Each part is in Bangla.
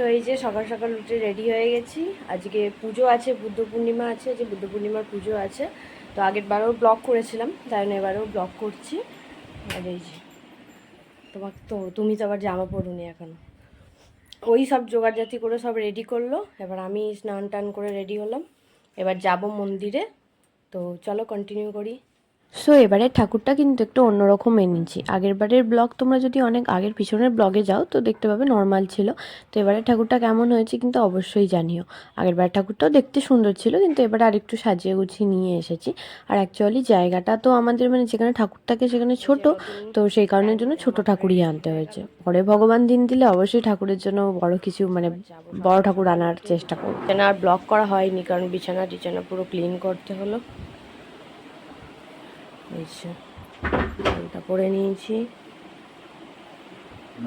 সো এই যে সকাল সকাল উঠে রেডি হয়ে গেছি। আজকে পুজো আছে, বুদ্ধ পূর্ণিমা আছে, যে বুদ্ধ পূর্ণিমার পুজো আছে। তো আগের বারেও ব্লগ করেছিলাম, তাই জন্য এবারেও ব্লগ করছি। আর এই যে তোমার তো, তুমি তো আবার জামা পরুনি এখনও। ওই সব জোগাড়জাতি করে সব রেডি করল। এবার আমি স্নান টান করে রেডি হলাম। এবার যাব মন্দিরে। তো চলো কন্টিনিউ করি। সো এবারে ঠাকুরটা কিন্তু একটু অন্যরকম এনেছি। আগের বারের ব্লগ তোমরা যদি অনেক আগের পিছনের ব্লগে যাও, তো দেখতে পাবে নর্মাল ছিল। তো এবারে ঠাকুরটা কেমন হয়েছে কিন্তু অবশ্যই জানিও। আগের বার ঠাকুরটাও দেখতে সুন্দর ছিল, কিন্তু এবারে আরেকটু সাজিয়ে গুছিয়ে নিয়ে এসেছি। আর অ্যাকচুয়ালি জায়গাটা তো আমাদের মানে যেখানে ঠাকুর থাকে সেখানে ছোট, তো সেই কারণের জন্য ছোট ঠাকুরই আনতে হয়েছে। পরে ভগবান দিন দিলে অবশ্যই ঠাকুরের জন্য বড় কিছু মানে বড় ঠাকুর আনার চেষ্টা করব। আর ব্লগ করা হয়নি, কারণ বিছানা টিছানা পুরো ক্লিন করতে হলো। এই যে, ফোনটা পরে নিয়েছি।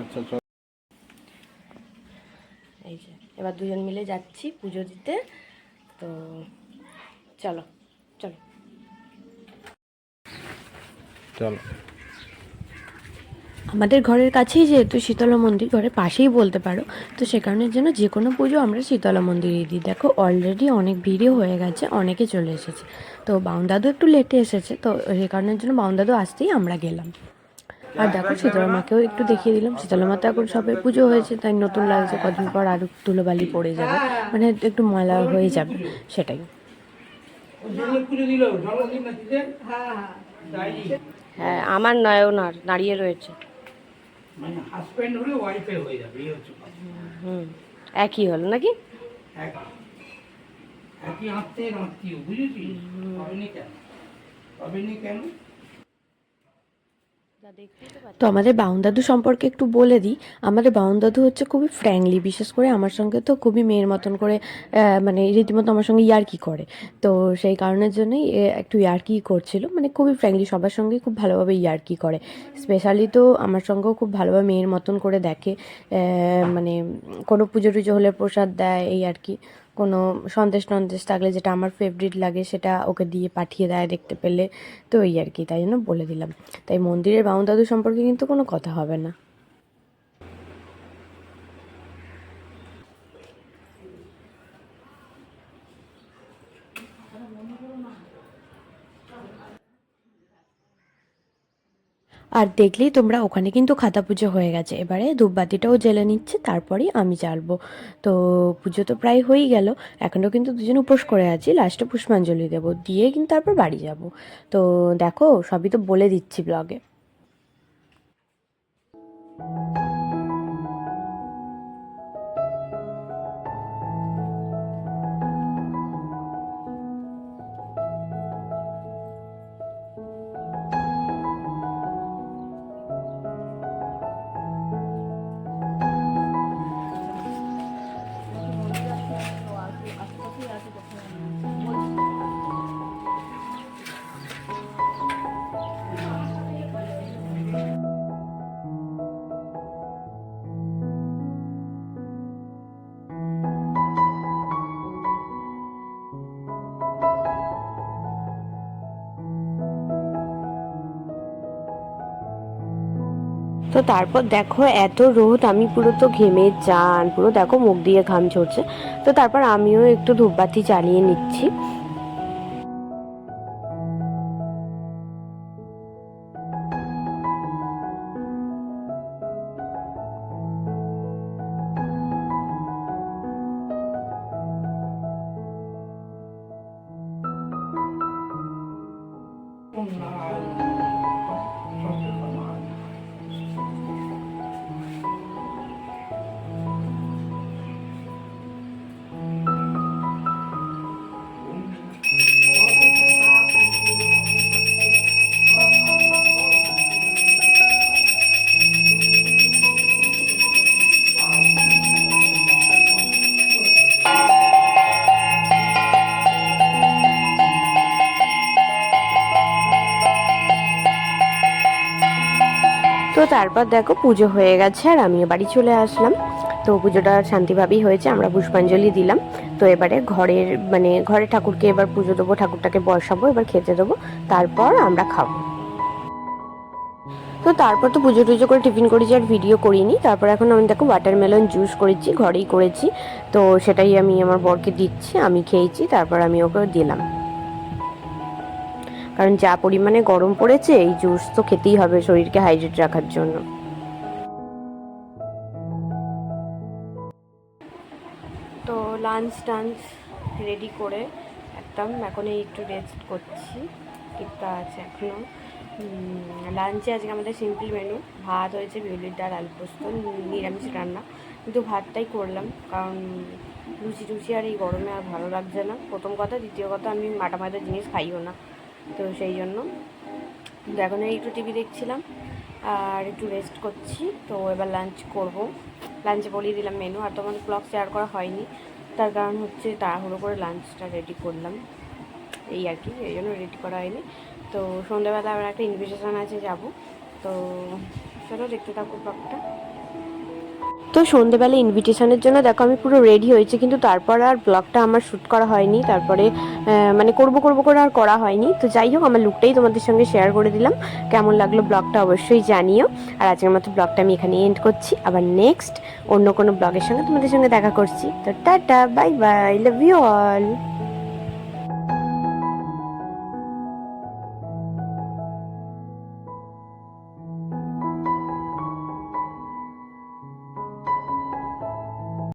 আচ্ছা এই যে এবার দুজন মিলে যাচ্ছি পুজো দিতে। তো চলো চলো। চলো। আমাদের ঘরের কাছেই যেহেতু শীতলা মন্দির ঘরের পাশেই বলতে পারো তো সে কারণের জন্য যে কোনো পুজো আমরা শীতলা মন্দিরেই দিই। দেখো অলরেডি অনেক ভিড়ও হয়ে গেছে অনেকে চলে এসেছে। তো বাউন্দাদু একটু লেটে এসেছে তো সেই কারণের জন্য বাউন্দাদু আসতেই আমরা গেলাম। আর দেখো শীতলা মাকেও একটু দেখিয়ে দিলাম। শীতলা মা তো এখন সবে পুজো হয়েছে তাই নতুন লাগছে কদিন পর আরও ধুলোবালি পড়ে যাবে। মানে একটু ময়লা হয়ে যাবে সেটাই। হ্যাঁ আমার নয় ওনার দাঁড়িয়ে রয়েছে। মানে হয়ে একই হলো নাকি? একই আত্মীয় আত্মীয় হবেনি কেন? হবেনি কেন? তো আমাদের বাউন দাদু সম্পর্কে একটু বলে দিই। আমাদের বাউন দাদু হচ্ছে খুবই ফ্র্যাঙ্কলি বিশেষ করে আমার সঙ্গে তো খুবই মেয়ের মতন করে মানে রীতিমতো আমার সঙ্গে ইয়ার্কি করে। তো সেই কারণের জন্যই একটু ইয়ার্কি করছিল। মানে খুবই ফ্র্যাঙ্কলি সবার সঙ্গে খুব ভালোভাবে ইয়ার্কি করে। স্পেশালি তো আমার সঙ্গেও খুব ভালোভাবে মেয়ের মতন করে দেখে মানে কোনো পুজো টুজো হলে প্রসাদ দেয় এই আর কি। কোনো সন্দেশ টন্দেশ থাকলে যেটা আমার ফেভারিট লাগে সেটা ওকে দিয়ে পাঠিয়ে দেয় দেখতে পেলে। তো এই আর কি, তাই জন্য বলে দিলাম। তাই মন্দিরের বাউন দাদু সম্পর্কে কিন্তু কোনো কথা হবে না। আর দেখলেই তোমরা ওখানে কিন্তু খাতা পুজো হয়ে গেছে। এবারে ধূপবাতিটাও জেলে নিচ্ছে, তারপরেই আমি জ্বালবো। তো পুজো তো প্রায় হয়েই গেল। এখনও কিন্তু দুজন উপোস করে আছি, লাস্টে পুষ্পাঞ্জলি দেবো। দিয়ে কিন্তু তারপর বাড়ি যাব। তো দেখো, সবই তো বলে দিচ্ছি ব্লগে তো তারপর দেখো এত রোদ, আমি পুরো তো ঘেমে যান পুরো দেখো মুখ দিয়ে ঘাম ঝরছে। তো তারপর আমিও একটু ধূপবাতি জ্বালিয়ে নিচ্ছি। তো তারপর দেখো পুজো হয়ে গেছে আর আমিও বাড়ি চলে আসলাম। তো পুজোটা শান্তিভাবেই হয়েছে, আমরা পুষ্পাঞ্জলি দিলাম। তো এবারে ঘরের মানে ঘরে ঠাকুরকে এবার পুজো দেবো, ঠাকুরটাকে বসাবো, এবার খেতে দেবো, তারপর আমরা খাব। তো তারপর তো পুজো টুজো করে টিফিন করেছি আর ভিডিও করিনি। তারপর এখন আমি দেখো ওয়াটারমেলন জুস করেছি, ঘরেই করেছি। তো সেটাই আমি আমার বরকে দিচ্ছি, আমি খেয়েছি, তারপর আমি ওকে দিলাম। কারণ যা পরিমাণে গরম পড়েছে, এই জুস তো খেতেই হবে শরীরকে হাইড্রেট রাখার জন্য। তো লাঞ্চ টাঞ্চ রেডি করে একদম, এখন এই একটু রেস্ট করছি। টিপটা আছে এখনও লাঞ্চে আজকে আমাদের সিম্পল মেনু ভাত হয়েছে বিউলির ডাল, আলু পোস্ত, নিরামিষ রান্না। কিন্তু ভাতটাই করলাম, কারণ লুচি টুচি আর এই গরমে আর ভালো লাগছে না। প্রথম কথা, দ্বিতীয় কথা, আমি মাটা মাটা জিনিস খাইও না। তো সেই জন্য। কিন্তু এখন একটু টিভি দেখছিলাম আর একটু রেস্ট করছি। তো এবার লাঞ্চ করব। লাঞ্চে বলিয়ে দিলাম মেনু আর তোমাদের ব্লগ শেয়ার করা হয়নি। তার কারণ হচ্ছে তাড়াহুড়ো করে লাঞ্চটা রেডি করলাম। এই আর কি, এই জন্য রেডি করা হয়নি। তো সন্ধ্যাবেলা আমার একটা ইনভিটেশন আছে যাব। তো চলো দেখতে থাকো ব্লগটা তো সন্ধেবেলা ইনভিটেশনের জন্য, দেখো আমি পুরো রেডি হয়েছি, কিন্তু তারপর আর ব্লগটা আমার শ্যুট করা হয়নি। তারপরে মানে করব করব করে আর করা হয়নি। তো যাই হোক, আমার লুকটাই তোমাদের সঙ্গে শেয়ার করে দিলাম। কেমন লাগল ব্লগটা অবশ্যই জানিও। আর আজকের মতো ব্লগটা আমি এখানে এন্ড করছি। আবার নেক্সট অন্য কোনো ব্লগের সঙ্গে তোমাদের সঙ্গে দেখা করছি। তো tata bye bye love you all